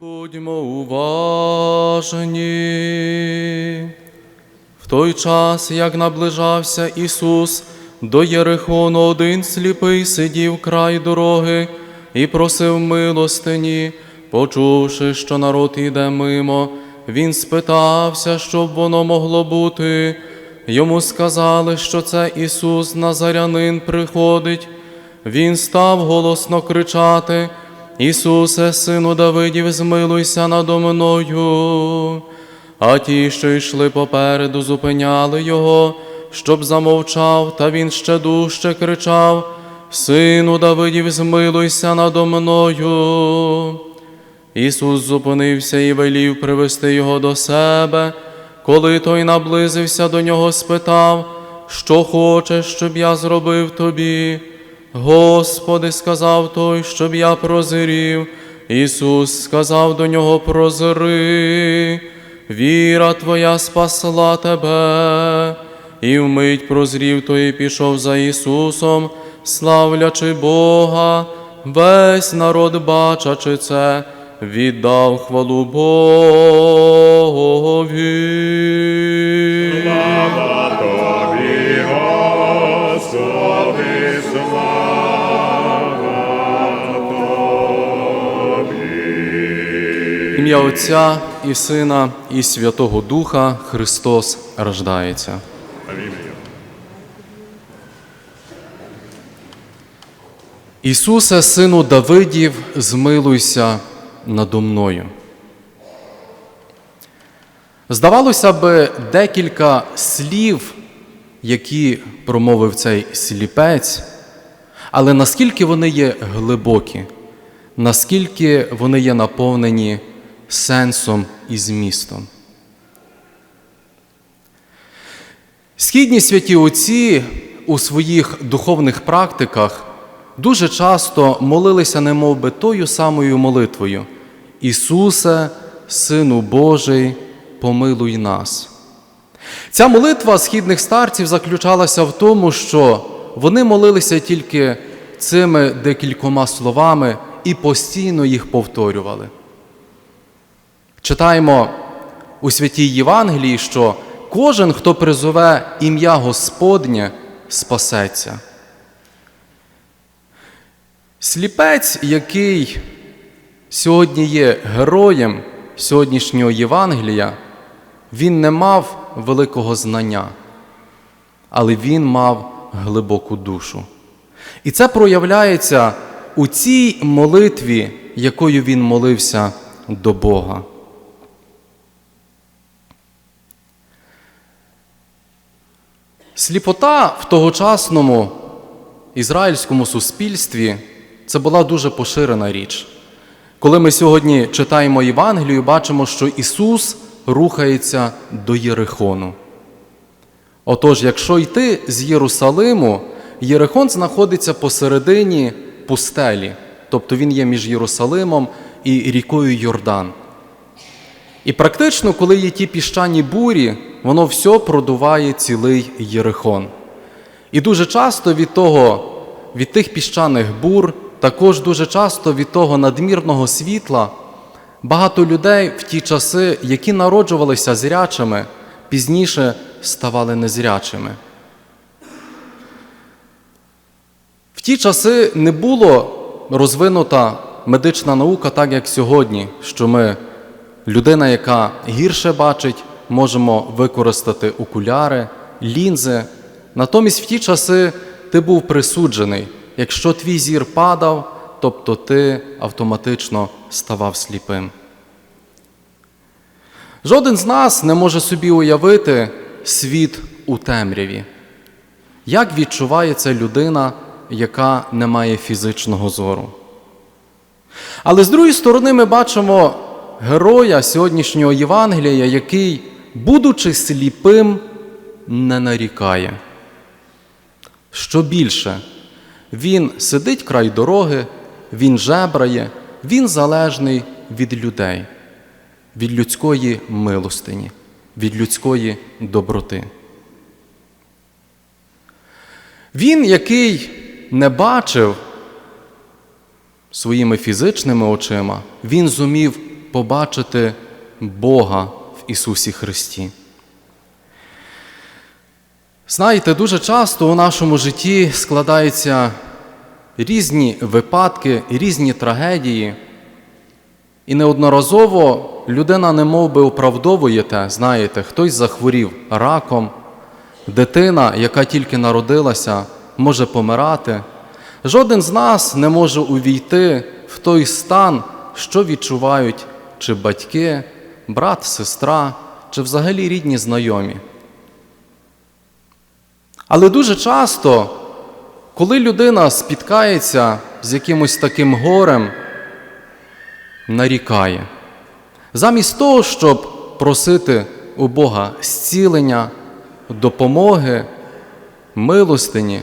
Будьмо уважні. В той час, як наближався Ісус до Єрихону, один сліпий сидів край дороги і просив милостині, почувши, що народ іде мимо, він спитався, що б воно могло бути. Йому сказали, що це Ісус Назарянин приходить. Він став голосно кричати. Ісусе, сину Давидів, змилуйся надо мною. А ті, що йшли попереду, зупиняли його, щоб замовчав, та він ще дужче кричав: Сину Давидів, змилуйся надо мною. Ісус зупинився і велів привести його до себе. Коли той наблизився до нього, спитав, що хочеш, щоб я зробив тобі. Господи, сказав той, щоб я прозирів. Ісус сказав до нього прозори, віра твоя спасла тебе. І вмить прозрів той і пішов за Ісусом, славлячи Бога, весь народ, бачачи це, віддав хвалу Богові. Слава тобі, Господи, слава Ім'я Отця і Сина, і Святого Духа Христос рождається. Ісусе, сину Давидів, змилуйся надо мною. Здавалося би, декілька слів, які промовив цей сліпець, але наскільки вони є глибокі, наскільки вони є наповнені сенсом і змістом. Східні святі отці у своїх духовних практиках дуже часто молилися немов би тою самою молитвою Ісусе, Сину Божий, помилуй нас. Ця молитва східних старців заключалася в тому, що вони молилися тільки цими декількома словами і постійно їх повторювали. Читаємо у святій Євангелії, що кожен, хто призове ім'я Господнє, спасеться. Сліпець, який сьогодні є героєм сьогоднішнього Євангелія, він не мав великого знання, але він мав глибоку душу. І це проявляється у цій молитві, якою він молився до Бога. Сліпота в тогочасному ізраїльському суспільстві це була дуже поширена річ. Коли ми сьогодні читаємо Євангелію, бачимо, що Ісус рухається до Єрихону. Отож, якщо йти з Єрусалиму, Єрихон знаходиться посередині пустелі, тобто він є між Єрусалимом і рікою Йордан. І практично, коли є ті піщані бурі, воно все продуває цілий Єрихон. І дуже часто від того, від тих піщаних бур, також дуже часто від того надмірного світла, багато людей в ті часи, які народжувалися зрячими, пізніше ставали незрячими. В ті часи не було розвинута медична наука, так як сьогодні, що ми, людина, яка гірше бачить, можемо використати окуляри, лінзи. Натомість в ті часи ти був присуджений. Якщо твій зір падав, тобто ти автоматично ставав сліпим. Жоден з нас не може собі уявити світ у темряві. Як відчуває це людина, яка не має фізичного зору? Але з другої сторони, ми бачимо героя сьогоднішнього Євангелія, який, будучи сліпим, не нарікає. Що більше, він сидить край дороги, він жебрає, він залежний від людей, від людської милостині, від людської доброти. Він, який не бачив своїми фізичними очима, він зумів побачити Бога Ісусі Христі. Знаєте, дуже часто у нашому житті складаються різні випадки, різні трагедії, і неодноразово людина не би оправдовує те, знаєте, хтось захворів раком, дитина, яка тільки народилася, може помирати. Жоден з нас не може увійти в той стан, що відчувають чи батьки, брат, сестра, чи взагалі рідні знайомі. Але дуже часто, коли людина спіткається з якимось таким горем, нарікає. Замість того, щоб просити у Бога зцілення, допомоги, милостині,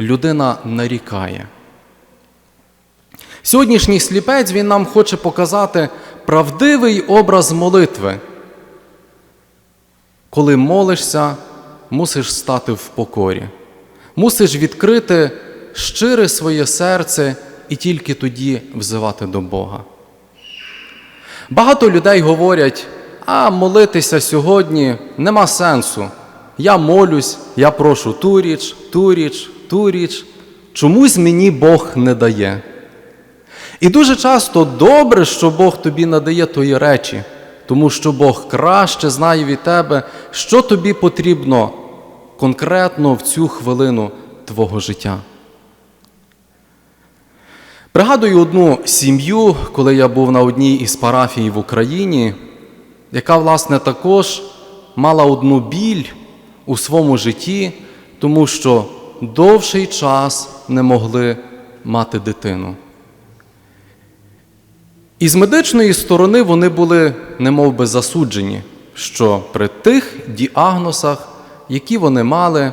людина нарікає. Сьогоднішній сліпець він нам хоче показати правдивий образ молитви. Коли молишся, мусиш стати в покорі, мусиш відкрити щире своє серце і тільки тоді взивати до Бога. Багато людей говорять, а молитися сьогодні нема сенсу. Я молюсь, я прошу ту річ, ту річ, ту річ. Чомусь мені Бог не дає. І дуже часто добре, що Бог тобі надає тої речі, тому що Бог краще знає від тебе, що тобі потрібно конкретно в цю хвилину твого життя. Пригадую одну сім'ю, коли я був на одній із парафій в Україні, яка, власне, також мала одну біль у своєму житті, тому що довший час не могли мати дитину. І з медичної сторони вони були немов би засуджені, що при тих діагнозах, які вони мали,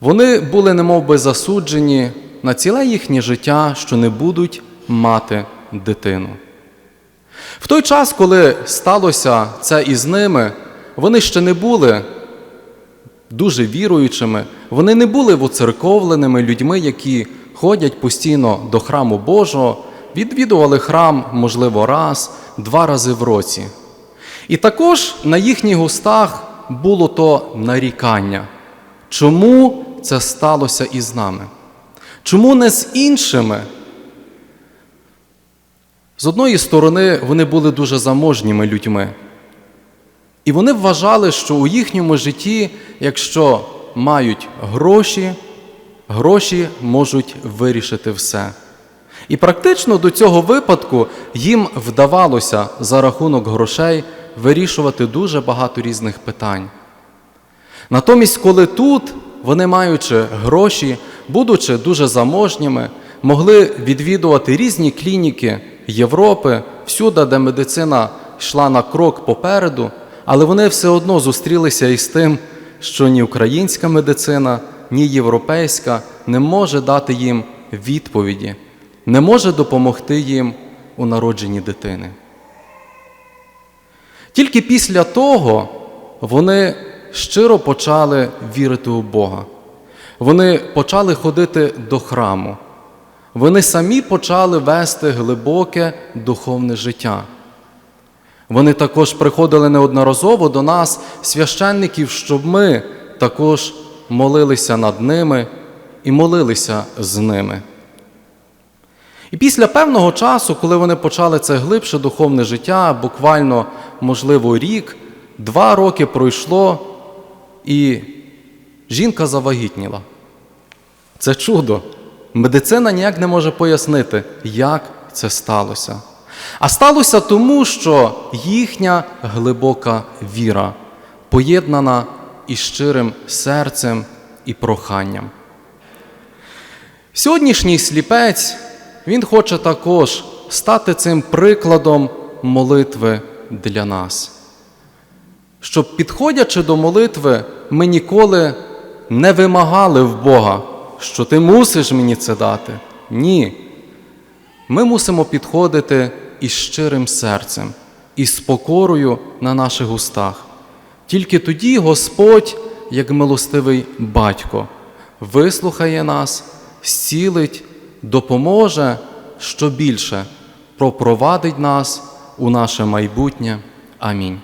вони були немов би засуджені на ціле їхнє життя, що не будуть мати дитину. В той час, коли сталося це із ними, вони ще не були дуже віруючими, вони не були воцерковленими людьми, які ходять постійно до храму Божого, відвідували храм, можливо, раз, два рази в році. І також на їхніх устах було то нарікання. Чому це сталося із нами? Чому не з іншими? З одної сторони, вони були дуже заможніми людьми. І вони вважали, що у їхньому житті, якщо мають гроші, гроші можуть вирішити все. І практично до цього випадку їм вдавалося за рахунок грошей вирішувати дуже багато різних питань. Натомість, коли тут вони, маючи гроші, будучи дуже заможніми, могли відвідувати різні клініки Європи, всюди, де медицина йшла на крок попереду, але вони все одно зустрілися із тим, що ні українська медицина, ні європейська не може дати їм відповіді, не може допомогти їм у народженні дитини. Тільки після того вони щиро почали вірити у Бога. Вони почали ходити до храму. Вони самі почали вести глибоке духовне життя. Вони також приходили неодноразово до нас, священників, щоб ми також молилися над ними і молилися з ними. І після певного часу, коли вони почали це глибше духовне життя, буквально, можливо, рік, два роки пройшло, і жінка завагітніла. Це чудо. Медицина ніяк не може пояснити, як це сталося. А сталося тому, що їхня глибока віра поєднана із щирим серцем і проханням. Сьогоднішній сліпець, він хоче також стати цим прикладом молитви для нас. Щоб, підходячи до молитви, ми ніколи не вимагали в Бога, що ти мусиш мені це дати. Ні. Ми мусимо підходити із щирим серцем, із покорою на наших устах. Тільки тоді Господь, як милостивий батько, вислухає нас, зцілить, допоможе, що більше пропровадить нас у наше майбутнє. Амінь.